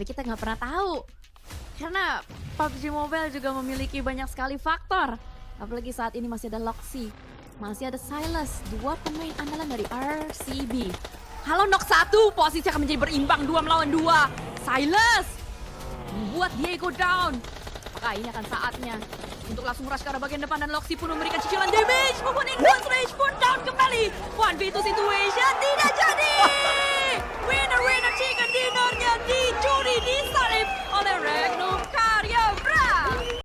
Tapi kita nggak pernah tahu. Karena PUBG Mobile juga memiliki banyak sekali faktor. Apalagi saat ini masih ada Loxy. Masih ada Silas, dua pemain andalan dari RCB. Halo Nok 1, posisi akan menjadi berimbang dua melawan dua. Silas membuat Diego down. Apakah ini akan saatnya untuk langsung rush ke arah bagian depan dan Loxy pun memberikan cicilan damage. Membuat Infinite Rage pun down kembali. 1v2 situation tidak jadi. Winner winner chicken dinnernya dicuri disalib oleh Regnum Karya Bra.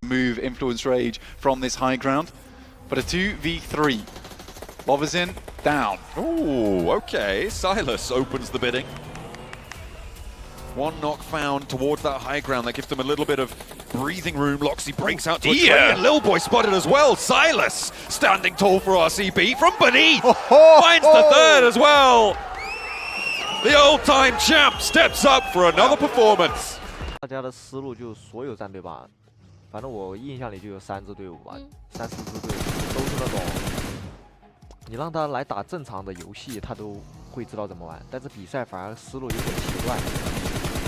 move influence rage from this high ground. But a 2v3. Lovazin down. Ooh, okay. Silas opens the bidding. One knock found towards that high ground. That gives them a little bit of breathing room. Loxy breaks out to a dear. trade, and Lil Boy spotted as well. Silas standing tall for RCB from beneath. Oh, ho, Finds the third as well. The old-time champ steps up for another performance. 大家的思路就所有战队吧，反正我印象里就有三支队伍吧，嗯三四支队伍都是那种，你让他来打正常的游戏，他都会知道怎么玩，但是比赛反而思路有点奇怪，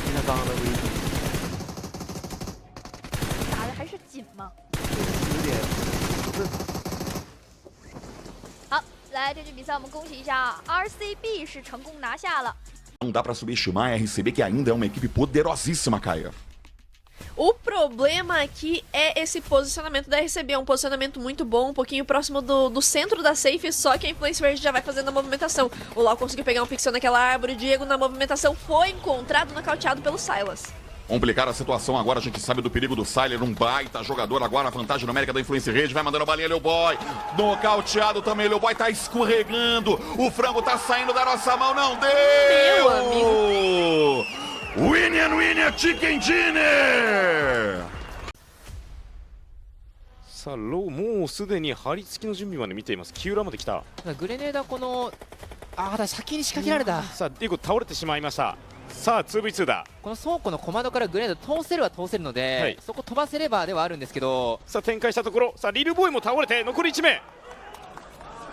就像刚刚的 VG，打的还是紧吗。有点不正常。好，来这局比赛我们恭喜一下，RCB 是成功拿下了。 Não dá pra subestimar a RCB, que ainda é uma equipe poderosíssima, Caia. O problema aqui é esse posicionamento da RCB. É um posicionamento muito bom, um pouquinho próximo do, do centro da safe, só que a Influence Rage já vai fazendo a movimentação. O Lau conseguiu pegar um pixel naquela árvore, o Diego na movimentação foi encontrado, nocauteado pelo Silas. complicar a situação agora. A gente sabe do perigo do Siler, um baita jogador agora. A vantagem numérica da Influência Rede. Vai mandando a balinha, Leo Boy. Nocauteado também. Leo Boy tá escorregando. O frango tá saindo da nossa mão. Não deu! Meu amigo! Winnie Winnie é Chicken Dinner! さあローもうすでに張り付きの準備まで見ています木浦まで来たグレネーダこのああ先に仕掛けられたさあディゴ倒れてしまいましたさあ 2v2 だこの倉庫のコマドからグレード通せるは通せるので、はい、そこ飛ばせればではあるんですけどさあ展開したところさあリルボーイも倒れて残り1名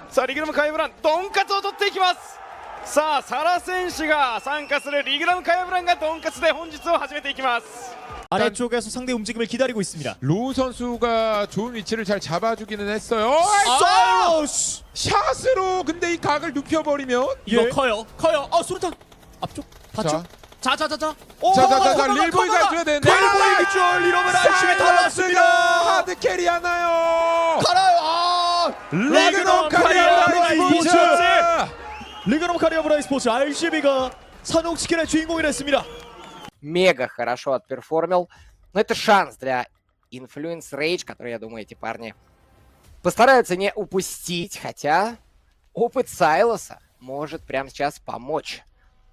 さあリグラムカイブランドンカツを取っていきますさあサラ選手が参加する리カイブランがドンカツで本日を始めていきます.아래쪽에서 상대 움직임을 기다리고 있습니 다. 루 선수가 좋은 위치를 잘 잡아주기는 했어 요. 아! 샷으로 근데 이 각을 눕혀버리면 이거 예. 커 요, 커 요. 아 수류탄 앞 쪽. 봤죠? 자, 자자자자. 자자자자 릴보이가 해줘야 되는데 릴보이 기절 이러면 안심이 달랐습니다. 하드 캐리 하나요. 가라요. 아! 리그넘 카리아 스포츠. 스포츠. 리그넘 카리아 브라이 스포츠 RCB가 산옥치킨의 주인공이 됐습니다. мега хорошо отперформил. Но это шанс для Influence Rage, который, я думаю, эти парни постараются не упустить. Хотя опыт Сайлоса может прямо сейчас помочь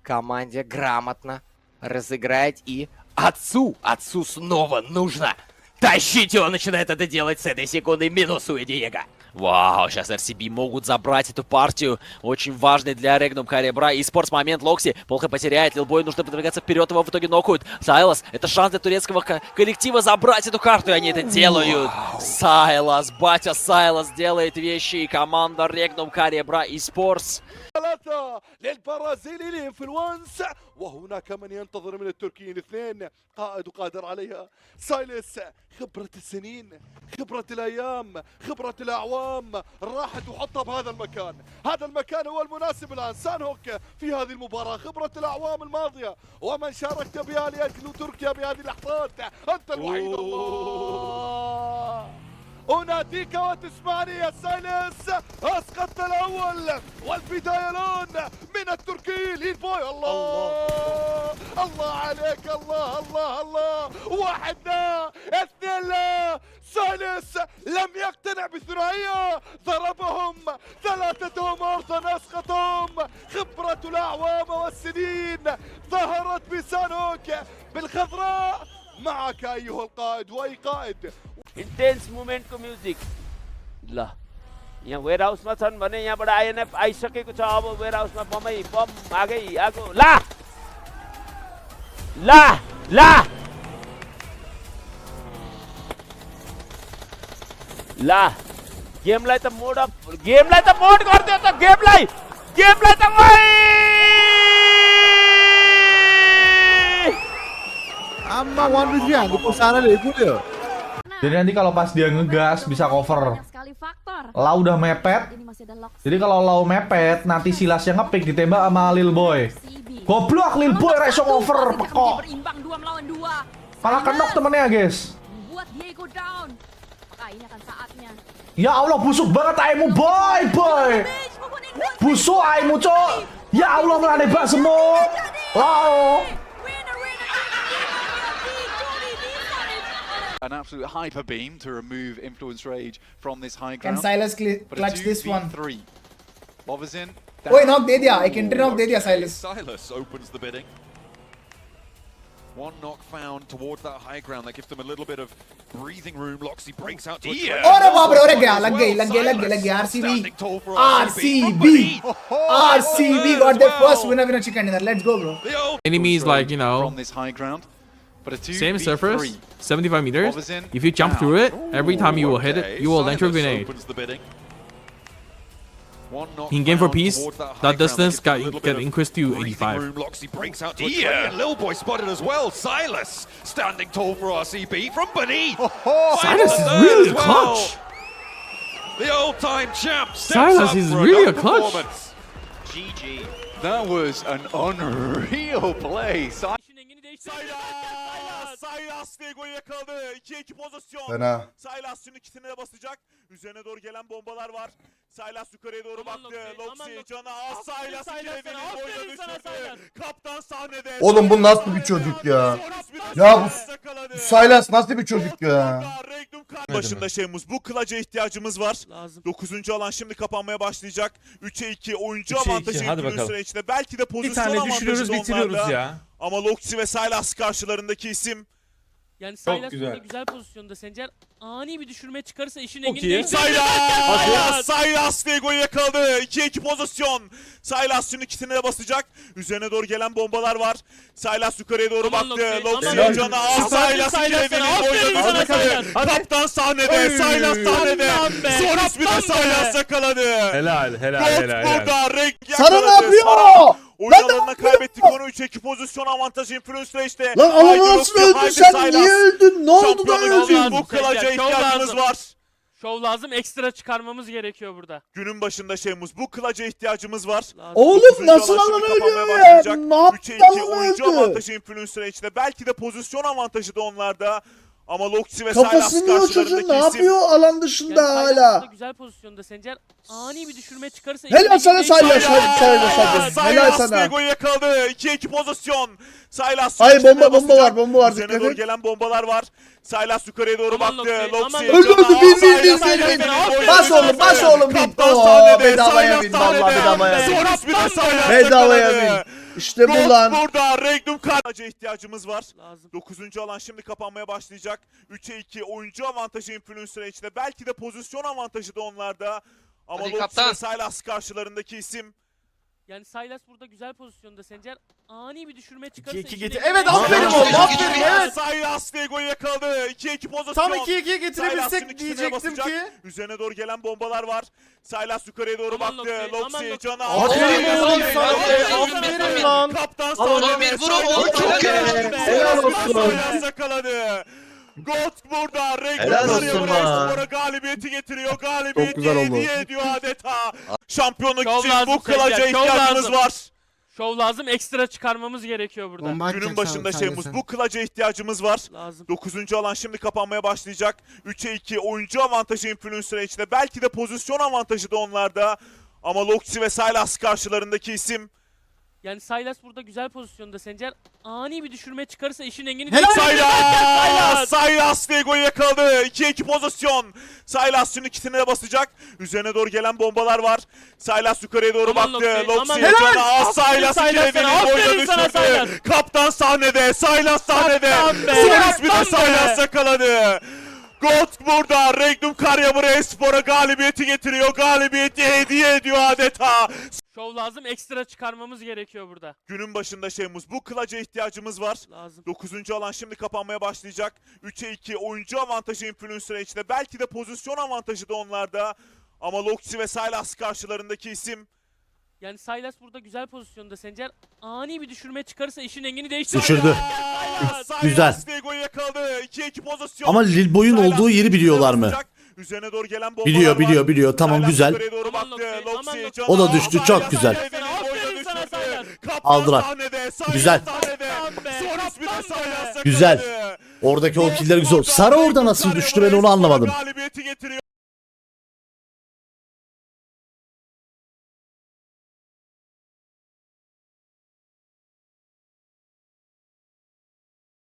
Команде грамотно разыграть и отцу, отцу снова нужно тащить, и он начинает это делать с этой секунды, минусуя Диего. Вау, сейчас RCB могут забрать эту партию. Очень важный для Регнум Каребра. И спортс момент Локси. Плохо потеряет. Лилбой нужно продвигаться вперед. Его в итоге нокают. Сайлас. Это шанс для турецкого ко- коллектива забрать эту карту. И они это делают. Сайлас. Батя Сайлас делает вещи. И команда Регнум Каребра и спортс. ثلاثة للبرازيلي الإنفلونس. وهناك من ينتظر من التركيين اثنين. قائد وقادر عليها سايلس خبرة السنين خبرة الأيام خبرة الأعوام راحت وحطها بهذا المكان. هذا المكان هو المناسب الآن. سانهوك في هذه المباراة. خبرة الأعوام الماضية. ومن شاركت بها لأجل تركيا بهذه اللحظات. أنت الوحيد الله. أناديك وتسمعني يا سايلس أسقطت الأول. والبداية الآن من التركي. لين بوي. الله. الله. عليك. الله الله الله. واحد لا اثنين. لا. سايلس لم يقتنع بالثنائية ضربهم. ثلاثتهم. أرضا أسقطهم. خبرة الأعوام والسنين ظهرت بسانوك بالخضراء. معك أيها القائد وأي قائد इन्टेन्स मुभमेन्टको म्युजिक ल यहाँ वेयर हाउसमा छन् भने यहाँबाट आइएनएफ आइसकेको छ अब वेयर हाउसमा बमै बम आगै आएको ला ला ला ला गेमलाई त मोड अफ गेमलाई त मोड गरिदियो त गेमलाई गेमलाई त Emang Wan Rifia di pusara deh gue Jadi nanti kalau pas dia ngegas bisa cover. Lau udah mepet. Jadi kalau Lau mepet nanti Silas yang ngepick ditembak sama Lil Boy. Goblok Lil Boy resong over pekok. Malah kenok temennya guys. Ya Allah busuk banget aimu boy boy. Busuk aimu cok. Ya Allah melanebak semua, Lau. An absolute hyper beam to remove Influence Rage from this high Can ground. Silas cl- But a clutch this one? 2v3. Lovazin. ओए नॉक दे दिया एक entry knock दे दिया Silas Silas opens the bidding. One knock found towards that high ground. That gives them a little bit of breathing room. Loxy breaks out to a Yeah. trade. अरे बाप रे अरे गया As लग well. गई लग गई लग गई लग गई Silas RCB standing tall for RCB RCB got their first winner winner chicken dinner let's go bro The old Enemies like, you know, From this high ground. But a 2v3. same surface, 75 meters. If you jump through it, every time you will hit it, you will launch a grenade. opens the bidding. One knock In game for peace, that, that distance gives them a got get increased to 85. room. Loxy breaks out to a trade, and Lil Boy spotted as well. Silas standing tall for RCB from beneath. Oh, Silas is really a well. clutch. The old-time champ Silas is really a clutch. performance. That was an unreal play. Si- Saylas Diego'yu yakaladı. 2-2 pozisyon. Fena. Saylas şimdi kitine de basacak. Üzerine doğru gelen bombalar var. Saylas yukarıya doğru baktı. Loxi canı az. Saylas ikilevinin boyuna düşürdü. Kaptan sahnede. Oğlum bu nasıl bir çocuk ya? Ya bu Silas nasıl bir çocuk ya? Başında şeyimiz bu kılaca ihtiyacımız var. 9. alan şimdi kapanmaya başlayacak. 3'e 2 oyuncu 3'e 2, avantajı hadi bakalım. içinde. Belki de Bir pozisyon tane avantajı düşürüyoruz da bitiriyoruz onlarda. ya. Ama Loxi ve Saylas karşılarındaki isim Yani Silas güzel. güzel pozisyonda Sencer ani bir düşürme çıkarsa işin Çok iyi. Saylas! Saylas Diego'yu yakaladı. 2-2 pozisyon. Saylas şimdi kitine de basacak. Üzerine doğru gelen bombalar var. Saylas yukarıya doğru Aman baktı. Loxi, aman Loxi'nin Loxi. canı. Aferin Saylas Saylas ikilevinin sana, aferin boyuna sana. Saylas. Hadi. Kaptan sahnede. Oy, Saylas sahnede. kaptan be, Son ismi de kaptan Saylas yakaladı. Helal helal Gol helal. burada. Renk Sana yakaladı. ne yapıyor? Oyun Lan alanına kaybettik onu 3-2 pozisyon avantajı Influence'da işte. Lan Loxi, nasıl öldün sen? Niye öldün? Ne oldu da öldün? Bu kılaca ihtiyacımız lazım. var. Şov lazım ekstra çıkarmamız gerekiyor burada. Günün başında şeyimiz bu kılaca ihtiyacımız var. Oğlum Dokuzuncu nasıl alan ölüyor ya? Ne yaptı alan oyuncu öldü? avantajı Influencer'a içinde. Belki de pozisyon avantajı da onlarda. Ama Loxi ve Kafası Silas ne o çocuğun? Ne yapıyor alan dışında hala? güzel pozisyonda Sencer ani bir düşürme çıkarsa Helal sana. Saylas! Silas hadi. Helal Saylas sana. Yakaladı. 2-2 pozisyon. Saylas Ay, bomba, bomba basacak. var, bomba var, Üzerine dikkat doğru et. gelen bombalar var. Saylas yukarıya doğru Aman baktı. Aman canı Öldü öldü bin bin bin Saylas bin bin. Bas oğlum bas oğlum bin. Kaptan Oo, sahnede. bedavaya Saylas bin vallahi bedavaya bin. Saylas Bedavaya bin. İşte bu lan. burada. Regnum Karaca ihtiyacımız var. Lazım. 9. alan şimdi kapanmaya başlayacak. 3'e 2 oyuncu avantajı Influencer'a içinde. Belki de pozisyon avantajı da onlarda. Ama Hadi kaptan. ve Saylas karşılarındaki isim. Yani Silas burada güzel pozisyonda Sencer ani bir düşürme çıkarsa 2-2 işin getir. Evet aferin oğlum aferin evet. Saylas Diego'yu yakaladı. 2-2 pozisyon. Tam 2-2'ye Saylas şimdi getirebilsek kitine diyecektim basacak. ki. Üzerine doğru gelen bombalar var. Saylas yukarıya doğru Aman baktı. Loxi, canı Aferin az. oğlum sana. Aferin lan. Kaptan bir vur oğlum, çok iyi. Saylas yakaladı. Got burada. Lan. spora galibiyeti getiriyor. Galibiyeti hediye ediyor adeta. Şampiyonluk Şov için lazım bu kılaca şov ihtiyacımız lazım. var. Şov lazım ekstra çıkarmamız gerekiyor burada. Günün başında şeyimiz bu kılaca ihtiyacımız var. Lazım. 9. alan şimdi kapanmaya başlayacak. 3'e 2 oyuncu avantajı Influencer'a içinde. Belki de pozisyon avantajı da onlarda. Ama Loxi ve Silas karşılarındaki isim. Yani Silas burada güzel pozisyonda Sencer ani bir düşürme çıkarsa işin engini Helal. Silas! Silas Diego'yu yakaladı. 2-2 pozisyon. Silas şimdi kitine de basacak. Üzerine doğru gelen bombalar var. Silas yukarıya doğru Aman baktı. Loxi, aman Loxi Loxi. canı az. Aferin Silas Silas ikilevinin sana, boyuna aferin sana Silas. düşürdü. Kaptan sahnede. Silas sahnede. Kaptan be, Son ismi de kaptan be. Silas yakaladı. Got burada. Regnum Karyabur Espor'a galibiyeti getiriyor. Galibiyeti hediye ediyor adeta. Şov lazım ekstra çıkarmamız gerekiyor burada. Günün başında şeyimiz bu kılaca ihtiyacımız var. Lazım. 9. alan şimdi kapanmaya başlayacak. 3'e 2 oyuncu avantajı Influencer'a içinde. Belki de pozisyon avantajı da onlarda. Ama Loxi ve Silas karşılarındaki isim. Yani Silas burada güzel pozisyonda Sencer ani bir düşürme çıkarsa işin engini değiştirir. Düşürdü. Güzel. Ama Lilboy'un olduğu yeri biliyorlar mı? Üzerine doğru gelen bombalar Biliyor var. biliyor biliyor. Tamam Silas güzel. yukarıya doğru baktı. Loxi canı O da düştü, çok Silas güzel. Düşürdü. Kaptan Aldılar. sahnede, Silas Güzel. sahnede. Son ismi de Silas'a Güzel. kaldı. Oradaki o killer güzel. Sarı orada nasıl düştü ben onu anlamadım. Galibiyeti getiriyor.